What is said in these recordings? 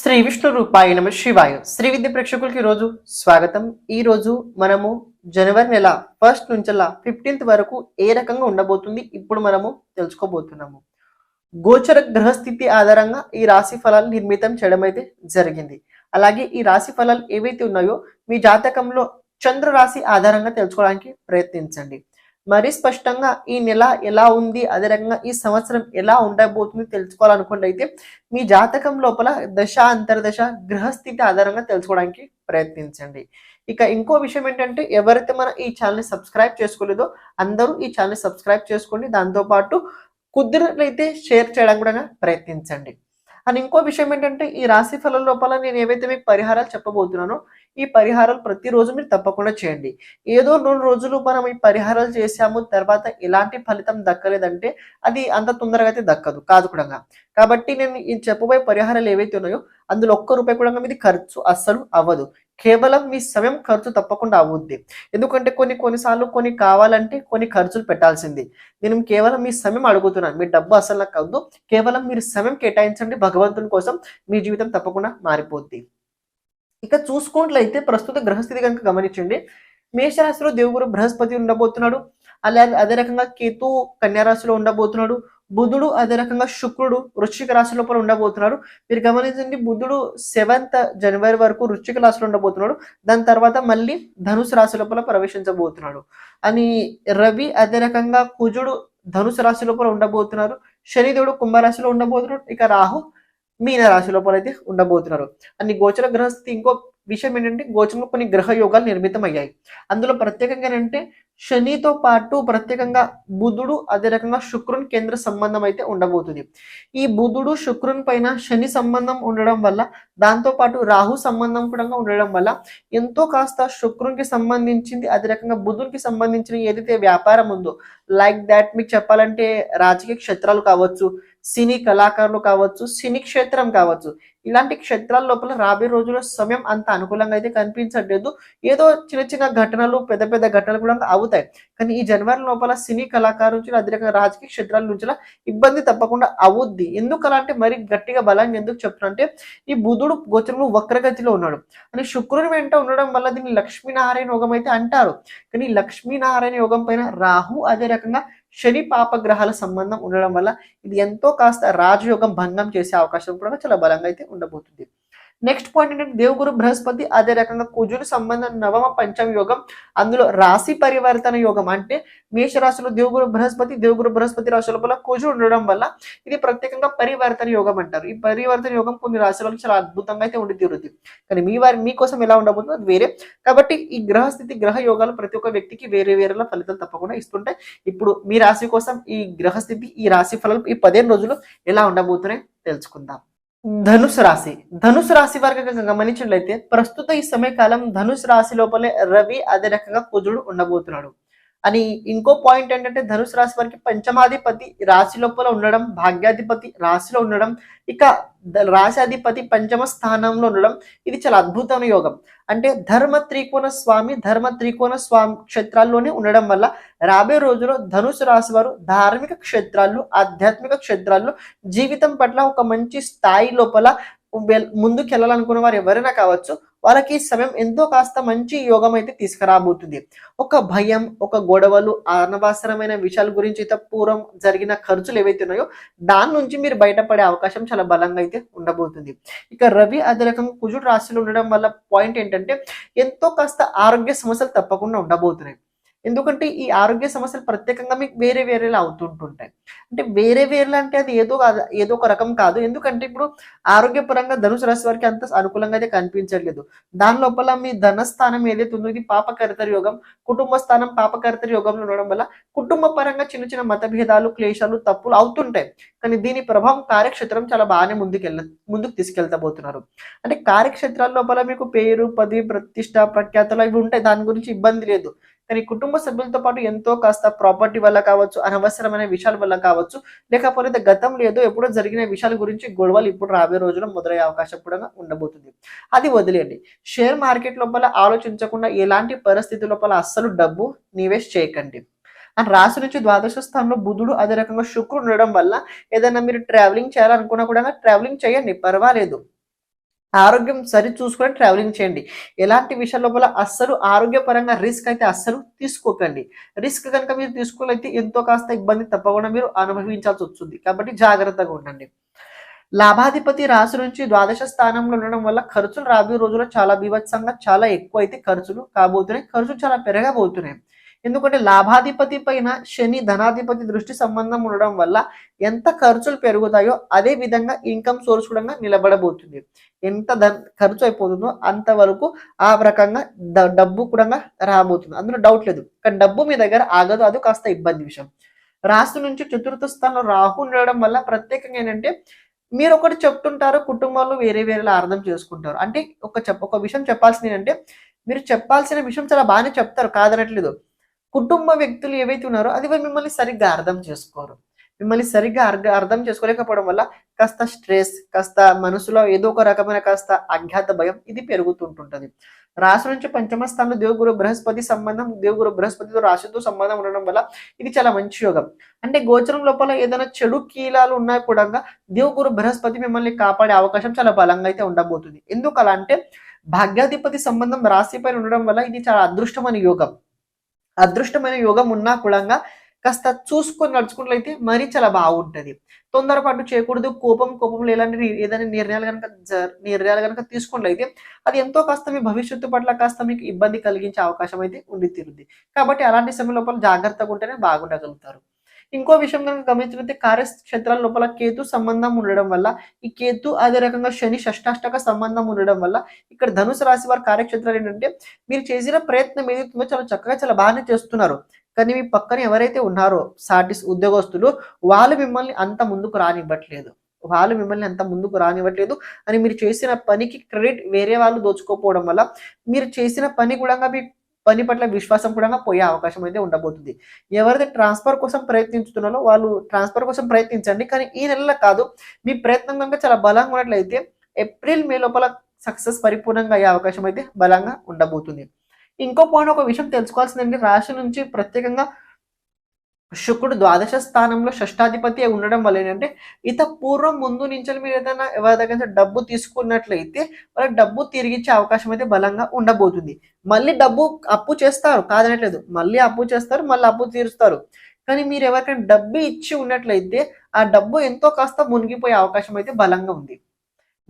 శ్రీ విష్ణు రూపాయ నమ శివాయ. శ్రీ విద్య ప్రేక్షకులకి రోజు స్వాగతం. ఈ రోజు మనము జనవరి నెల ఫస్ట్ నుంచల్లా ఫిఫ్టీన్త్ వరకు ఏ రకంగా ఉండబోతుంది ఇప్పుడు మనము తెలుసుకోబోతున్నాము. గోచర గ్రహస్థితి ఆధారంగా ఈ రాశి ఫలాలు నిర్మితం చేయడం అయితే జరిగింది. అలాగే ఈ రాశి ఫలాలు ఏవైతే ఉన్నాయో మీ జాతకంలో చంద్ర రాశి ఆధారంగా తెలుసుకోవడానికి ప్రయత్నించండి. మరి స్పష్టంగా ఈ నెల ఎలా ఉంది అదే రకంగా ఈ సంవత్సరం ఎలా ఉండబోతుంది తెలుసుకోవాలనుకుంటే అయితే మీ జాతకం లోపల దశ అంతర్దశ గ్రహస్థితి ఆధారంగా తెలుసుకోవడానికి ప్రయత్నించండి. ఇక ఇంకో విషయం ఏంటంటే ఎవరైతే మన ఈ ఛానల్ని సబ్స్క్రైబ్ చేసుకోలేదో అందరూ ఈ ఛానల్ని సబ్స్క్రైబ్ చేసుకోండి దాంతోపాటు కుదిరినట్లయితే షేర్ చేయడం కూడా ప్రయత్నించండి. అండ్ ఇంకో విషయం ఏంటంటే ఈ రాశి ఫలం లోపల నేను ఏవైతే మీకు పరిహారాలు చెప్పబోతున్నానో ఈ పరిహారాలు ప్రతిరోజు మీరు తప్పకుండా చేయండి. ఏదో రెండు రోజులు మనం ఈ పరిహారాలు చేసాము తర్వాత ఎలాంటి ఫలితం దక్కలేదంటే అది అంత తొందరగా అయితే దక్కదు కాదు కూడా కాబట్టి నేను ఈ చెప్పబోయే పరిహారాలు ఏవైతే ఉన్నాయో అందులో ఒక్క రూపాయి కూడా మీది ఖర్చు అస్సలు అవ్వదు. కేవలం మీ సమయం ఖర్చు తప్పకుండా అవుద్ది. ఎందుకంటే కొన్ని కొన్నిసార్లు కొన్ని కావాలంటే కొన్ని ఖర్చులు పెట్టాల్సింది. నేను కేవలం మీ సమయం అడుగుతున్నాను. మీ డబ్బు అసలు నాకు అవద్దు కేవలం మీరు సమయం కేటాయించండి. భగవంతుని కోసం మీ జీవితం తప్పకుండా మారిపోద్ది. ఇక చూసుకున్నట్లయితే ప్రస్తుత గ్రహస్థితి కనుక గమనించండి. మేషరాశిలో దేవుగురు బృహస్పతి ఉండబోతున్నాడు. అలాగే అదే రకంగా కేతు కన్యారాశిలో ఉండబోతున్నాడు. బుధుడు అదే రకంగా శుక్రుడు వృశ్చిక రాశి లోపల ఉండబోతున్నాడు మీరు గమనించండి బుధుడు సెవెంత్ జనవరి వరకు వృశ్చిక రాశిలో ఉండబోతున్నాడు. దాని తర్వాత మళ్ళీ ధనుసు రాశి లోపల ప్రవేశించబోతున్నాడు. అని రవి అదే రకంగా కుజుడు ధనుసు రాశి లోపల ఉండబోతున్నారు. శనిదేవుడు కుంభరాశిలో ఉండబోతున్నాడు. ఇక రాహు మీన రాశి లోపల అయితే ఉండబోతున్నారు. అన్ని గోచర గ్రహస్థితి ఇంకో విషయం ఏంటంటే గోచరంలో కొన్ని గ్రహ యోగాలు నిర్మితం అయ్యాయి అందులో ప్రత్యేకంగా ఏంటంటే శనితో పాటు ప్రత్యేకంగా బుధుడు అదే రకంగా శుక్రుని కేంద్ర సంబంధం అయితే ఉండబోతుంది. ఈ బుధుడు శుక్రుని పైన శని సంబంధం ఉండడం వల్ల దాంతో పాటు రాహు సంబంధం కూడా ఉండడం వల్ల ఎంతో కాస్త శుక్రునికి సంబంధించింది అదే రకంగా బుధునికి సంబంధించిన ఏదైతే వ్యాపారం ఉందో లైక్ దాట్ మీకు చెప్పాలంటే రాజకీయ క్షేత్రాలు కావచ్చు సినీ కళాకారులు కావచ్చు సినీ క్షేత్రం కావచ్చు. ఇలాంటి క్షేత్రాల లోపల రాబోయే రోజుల్లో సమయం అంత అనుకూలంగా అయితే కనిపించట్లేదు. ఏదో చిన్న చిన్న ఘటనలు పెద్ద పెద్ద ఘటనలు కూడా అవుతాయి. కానీ ఈ జనవరి లోపల సినీ కళాకారు నుంచి అదే రకంగా రాజకీయ క్షేత్రాల నుంచి ఇబ్బంది తప్పకుండా అవుద్ది. ఎందుకు అలా అంటే మరి గట్టిగా బలాన్ని ఎందుకు చెప్తున్నా అంటే ఈ బుధుడు గోచరము వక్రగతిలో ఉన్నాడు. అని శుక్రుని వెంట ఉండడం వల్ల దీన్ని లక్ష్మీనారాయణ యోగం అయితే అంటారు. కానీ లక్ష్మీనారాయణ యోగం పైన రాహు అదే రకంగా శని పాప గ్రహాల సంబంధం ఉండడం వల్ల ఇది ఎంతో కాస్త రాజయోగం భంగం చేసే అవకాశం కూడా చాలా బలంగా అయితే ఉండబోతుంది. నెక్స్ట్ పాయింట్ ఏంటంటే దేవుగురు బృహస్పతి అదే రకంగా కుజుని సంబంధం నవమ పంచమ యోగం అందులో రాశి పరివర్తన యోగం. అంటే మేష రాశిలో దేవుగురు బృహస్పతి దేవుగురు బృహస్పతి రాశి లోపల కుజుడు ఉండడం వల్ల ఇది ప్రత్యేకంగా పరివర్తన యోగం అంటారు. ఈ పరివర్తన యోగం కొన్ని రాశులకు చాలా అద్భుతంగా అయితే ఉండి తీరుద్ది కానీ మీ వారి మీకోసం ఎలా ఉండబోతుందో అది వేరే. కాబట్టి ఈ గ్రహస్థితి గ్రహ యోగాలు ప్రతి ఒక్క వ్యక్తికి వేరే వేరేలా ఫలితాలు తప్పకుండా ఇస్తుంటాయి. ఇప్పుడు మీ రాశి కోసం ఈ గ్రహస్థితి ఈ రాశి ఫలాలు ఈ పదిహేను రోజులు ఎలా ఉండబోతున్నాయి తెలుసుకుందాం. ధనుసు రాశి. ధనుసు రాశి వారికి గమనించినట్లయితే ప్రస్తుత ఈ సమయకాలం ధనుసు రాశి లోపలే రవి అదే రకంగా కుజుడు ఉండబోతున్నాడు. అని ఇంకో పాయింట్ ఏంటంటే ధనుసు రాశి వారికి పంచమాధిపతి రాశి లోపల ఉండడం భాగ్యాధిపతి రాశిలో ఉండడం ఇక రాశాధిపతి పంచమ స్థానంలో ఉండడం ఇది చాలా అద్భుతమైన యోగం. అంటే ధర్మ త్రికోణ స్వామి ధర్మ త్రికోణ స్వామి క్షేత్రాల్లోనే ఉండడం వల్ల రాబోయే రోజుల్లో ధనుసు రాశి వారు ధార్మిక క్షేత్రాల్లో ఆధ్యాత్మిక క్షేత్రాల్లో జీవితం పట్ల ఒక మంచి స్థాయి లోపల ముందుకు వెళ్ళాలనుకున్న వారు ఎవరైనా కావచ్చు వాళ్ళకి సమయం ఎంతో కాస్త మంచి యోగం అయితే తీసుకురాబోతుంది. ఒక భయం ఒక గొడవలు అనవసరమైన విషయాల గురించి అయితే పూర్వం జరిగిన ఖర్చులు ఏవైతే ఉన్నాయో దాని నుంచి మీరు బయటపడే అవకాశం చాలా బలంగా అయితే ఉండబోతుంది. ఇక రవి అదే రకంగా కుజుడు రాశిలో ఉండడం వల్ల పాయింట్ ఏంటంటే ఎంతో కాస్త ఆరోగ్య సమస్యలు తప్పకుండా ఉండబోతున్నాయి. ఎందుకంటే ఈ ఆరోగ్య సమస్యలు ప్రత్యేకంగా మీకు వేరే వేరేలా అవుతుంటుంటాయి. అంటే వేరే వేరేలా అంటే అది ఏదో ఏదో ఒక రకం కాదు. ఎందుకంటే ఇప్పుడు ఆరోగ్యపరంగా ధనుసు రాశి వారికి అంత అనుకూలంగా అయితే కనిపించట్లేదు. దాని లోపల మీ ధనస్థానం ఏదైతే ఉందో ఇది పాపకరితర యోగం కుటుంబ స్థానం పాపకరితర యోగంలో ఉండడం వల్ల కుటుంబ పరంగా చిన్న చిన్న మతభేదాలు క్లేశాలు తప్పులు అవుతుంటాయి. కానీ దీని ప్రభావం కార్యక్షేత్రం చాలా బాగానే ముందుకెళ్ళ ముందుకు తీసుకెళ్తాబోతున్నారు. అంటే కార్యక్షేత్రాల లోపల మీకు పేరు పది ప్రతిష్ట ప్రఖ్యాతలు ఇవి ఉంటాయి. దాని గురించి ఇబ్బంది లేదు. కానీ కుటుంబ సభ్యులతో పాటు ఎంతో కాస్త ప్రాపర్టీ వల్ల కావచ్చు అనవసరమైన విషయాల వల్ల కావచ్చు. లేకపోతే గతం లేదో ఎప్పుడో జరిగిన విషయాల గురించి గొడవలు ఇప్పుడు రాబోయే రోజుల్లో మొదలయ్యే అవకాశం కూడా ఉండబోతుంది. అది వదిలేయండి. షేర్ మార్కెట్ లోపల ఆలోచించకుండా ఎలాంటి పరిస్థితి లోపల అస్సలు డబ్బు నివేష్ చేయకండి. అండ్ రాశి నుంచి ద్వాదశ స్థానంలో బుధుడు అదే రకంగా శుక్రుడు ఉండడం వల్ల ఏదైనా మీరు ట్రావెలింగ్ చేయాలనుకున్నా కూడా ట్రావెలింగ్ చేయండి. పర్వాలేదు. ఆరోగ్యం సరి చూసుకొని ట్రావెలింగ్ చేయండి. ఎలాంటి విషయాల లోపల అస్సలు ఆరోగ్యపరంగా రిస్క్ అయితే అస్సలు తీసుకోకండి. రిస్క్ కనుక మీరు తీసుకోలేఅయితే ఎంతో కాస్త ఇబ్బంది తప్పకుండా మీరు అనుభవించాల్సి వస్తుంది. కాబట్టి జాగ్రత్తగా ఉండండి. లాభాధిపతి రాశి నుంచి ద్వాదశ స్థానంలో ఉండడం వల్ల ఖర్చులు రాబోయే రోజుల్లో చాలా బీభత్సంగా చాలా ఎక్కువ అయితే ఖర్చులు కాబోతున్నాయి. ఖర్చులు చాలా పెరగబోతున్నాయి. ఎందుకంటే లాభాధిపతి పైన శని ధనాధిపతి దృష్టి సంబంధం ఉండడం వల్ల ఎంత ఖర్చులు పెరుగుతాయో అదే విధంగా ఇన్కమ్ సోర్స్ కూడా నిలబడబోతుంది. ఎంత ఖర్చు అయిపోతుందో అంతవరకు ఆ రకంగా డబ్బు కూడా రాబోతుంది. అందులో డౌట్ లేదు. కానీ డబ్బు మీ దగ్గర ఆగదు అది కాస్త ఇబ్బంది విషయం. రాశి నుంచి చతుర్థ స్థానంలో రాహు ఉండడం వల్ల ప్రత్యేకంగా ఏంటంటే మీరు ఒకటి చెప్తుంటారు కుటుంబంలో వేరే వేరేలా అర్థం చేసుకుంటారు. అంటే ఒక చెప్ ఒక విషయం చెప్పాల్సింది ఏంటంటే మీరు చెప్పాల్సిన విషయం చాలా బాగానే చెప్తారు కాదనట్లేదు. కుటుంబ వ్యక్తులు ఏవైతే ఉన్నారో అది మిమ్మల్ని సరిగ్గా అర్థం చేసుకోరు. మిమ్మల్ని సరిగ్గా అర్థం చేసుకోలేకపోవడం వల్ల కాస్త స్ట్రెస్ కాస్త మనసులో ఏదో ఒక రకమైన కాస్త అజ్ఞాత భయం ఇది పెరుగుతుంటుంటది. రాశి నుంచి పంచమ స్థానంలో దేవగురు బృహస్పతి సంబంధం దేవుగురు బృహస్పతితో రాశితో సంబంధం ఉండడం వల్ల ఇది చాలా మంచి యోగం. అంటే గోచరం లోపల ఏదైనా చెడు కీలాలు ఉన్నా కూడా దేవుగురు బృహస్పతి మిమ్మల్ని కాపాడే అవకాశం చాలా బలంగా అయితే ఉండబోతుంది. ఎందుకు అలా అంటే భాగ్యాధిపతి సంబంధం రాశిపై ఉండడం వల్ల ఇది చాలా అదృష్టమైన యోగం. అదృష్టమైన యోగం ఉన్నా కూడా కాస్త చూసుకొని నడుచుకున్నట్లయితే మరీ చాలా బాగుంటది. తొందరపాటు చేయకూడదు. కోపం కోపం ఎలాంటి ఏదైనా నిర్ణయాలు కనుక నిర్ణయాలు కనుక తీసుకున్నట్లయితే అది ఎంతో కాస్త మీ భవిష్యత్తు పట్ల కాస్త మీకు ఇబ్బంది కలిగించే అవకాశం అయితే ఉండి తీరుద్ది. కాబట్టి అలాంటి సమయం లోపల జాగ్రత్తగా ఉంటేనే బాగుండగలుగుతారు. ఇంకో విషయం కనుక గమనించినట్లయితే కార్యక్షేత్రాల లోపల కేతు సంబంధం ఉండడం వల్ల ఈ కేతు అదే రకంగా శని షష్టాష్టక సంబంధం ఉండడం వల్ల ఇక్కడ ధనుసు రాశి వారి కార్యక్షేత్రాలు ఏంటంటే మీరు చేసిన ప్రయత్నం ఏదైతుందో చాలా చక్కగా చాలా బాగానే చేస్తున్నారు. కానీ మీ పక్కన ఎవరైతే ఉన్నారో సాటిస్ ఉద్యోగస్తులు వాళ్ళు మిమ్మల్ని అంత ముందుకు రానివ్వట్లేదు. వాళ్ళు మిమ్మల్ని అంత ముందుకు రానివ్వట్లేదు అని మీరు చేసిన పనికి క్రెడిట్ వేరే వాళ్ళు దోచుకోపోవడం వల్ల మీరు చేసిన పని కూడా మీ పని పట్ల విశ్వాసం కూడా పోయే అవకాశం అయితే ఉండబోతుంది. ఎవరైతే ట్రాన్స్ఫర్ కోసం ప్రయత్నించుతున్నారో వాళ్ళు ట్రాన్స్ఫర్ కోసం ప్రయత్నించండి. కానీ ఈ నెలలో కాదు మీ ప్రయత్నం కనుక చాలా బలంగా ఉన్నట్లయితే ఏప్రిల్ మే లోపల సక్సెస్ పరిపూర్ణంగా అయ్యే అవకాశం అయితే బలంగా ఉండబోతుంది. ఇంకో పాయింట్ ఒక విషయం తెలుసుకోవాల్సిందండి రాశి నుంచి ప్రత్యేకంగా శుక్రుడు ద్వాదశ స్థానంలో షష్టాధిపతి ఉండడం వల్ల ఏంటంటే ఇత పూర్వం ముందు నుంచి మీరు ఏదైనా ఎవరి దగ్గర నుంచి డబ్బు తీసుకున్నట్లయితే వాళ్ళ డబ్బు తిరిగిచ్చే అవకాశం అయితే బలంగా ఉండబోతుంది. మళ్ళీ డబ్బు అప్పు చేస్తారు కాదనట్లేదు. మళ్ళీ అప్పు చేస్తారు మళ్ళీ అప్పు తీరుస్తారు. కానీ మీరు ఎవరికైనా డబ్బు ఇచ్చి ఉన్నట్లయితే ఆ డబ్బు ఎంతో కాస్త మునిగిపోయే అవకాశం అయితే బలంగా ఉంది.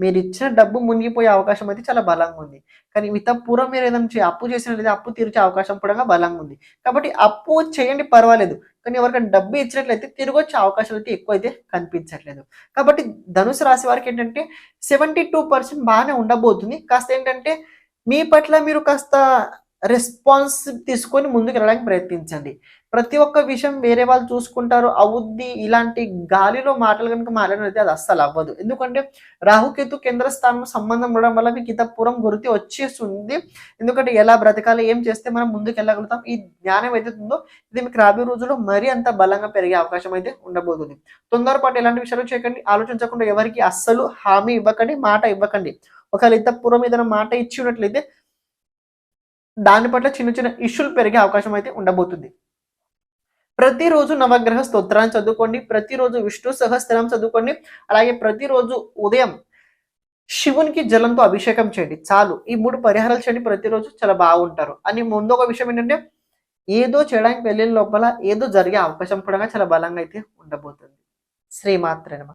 మీరు ఇచ్చిన డబ్బు మునిగిపోయే అవకాశం అయితే చాలా బలంగా ఉంది కానీ మిగతా పూర్వం మీరు ఏదైనా అప్పు చేసినట్లయితే అప్పు తీర్చే అవకాశం కూడా బలంగా ఉంది కాబట్టి అప్పు చేయండి పర్వాలేదు. కానీ ఎవరికైనా డబ్బు ఇచ్చినట్లయితే తిరిగి వచ్చే అవకాశాలు అయితే ఎక్కువ అయితే కనిపించట్లేదు. కాబట్టి ధనుసు రాశి వారికి ఏంటంటే సెవెంటీ టూ పర్సెంట్ బాగానే ఉండబోతుంది. కాస్త ఏంటంటే మీ పట్ల మీరు కాస్త రెస్పాన్స్ తీసుకొని ముందుకు వెళ్ళడానికి ప్రయత్నించండి. ప్రతి ఒక్క విషయం వేరే వాళ్ళు చూసుకుంటారు అవుద్ది ఇలాంటి గాలిలో మాటలు కనుక మాట్లాడినైతే అది అస్సలు అవ్వదు. ఎందుకంటే రాహుకేతు కేంద్ర స్థానం సంబంధం ఉండడం వల్ల మీకు ఇతపూర్వం గుర్తి వచ్చేస్తుంది. ఎందుకంటే ఎలా బ్రతకాలి ఏం చేస్తే మనం ముందుకు వెళ్ళగలుగుతాం ఈ జ్ఞానం అయితే ఉందో ఇది మీకు రాబోయే రోజుల్లో మరీ అంత బలంగా పెరిగే అవకాశం అయితే ఉండబోతుంది. తొందరపాటు ఎలాంటి విషయాలు చేయకండి ఆలోచించకుండా ఎవరికి అస్సలు హామీ ఇవ్వకండి మాట ఇవ్వకండి. ఒకవేళ ఇతపూర్వం ఏదైనా మాట ఇచ్చి ఉన్నట్లయితే దాని పట్ల చిన్న చిన్న ఇష్యూలు పెరిగే అవకాశం అయితే ఉండబోతుంది. ప్రతిరోజు నవగ్రహ స్తోత్రాన్ని చదువుకోండి ప్రతిరోజు విష్ణు సహస్రం చదువుకోండి అలాగే ప్రతిరోజు ఉదయం శివునికి జలంతో అభిషేకం చేయండి. చాలు. ఈ మూడు పరిహారాలు చేయండి ప్రతిరోజు చాలా బాగుంటారు. అని ముందు ఒక విషయం ఏంటంటే ఏదో చేయడానికి వెళ్ళిన లోపల ఏదో జరిగే అవకాశం కూడా చాలా బలంగా అయితే ఉండబోతుంది. శ్రీమాత్రే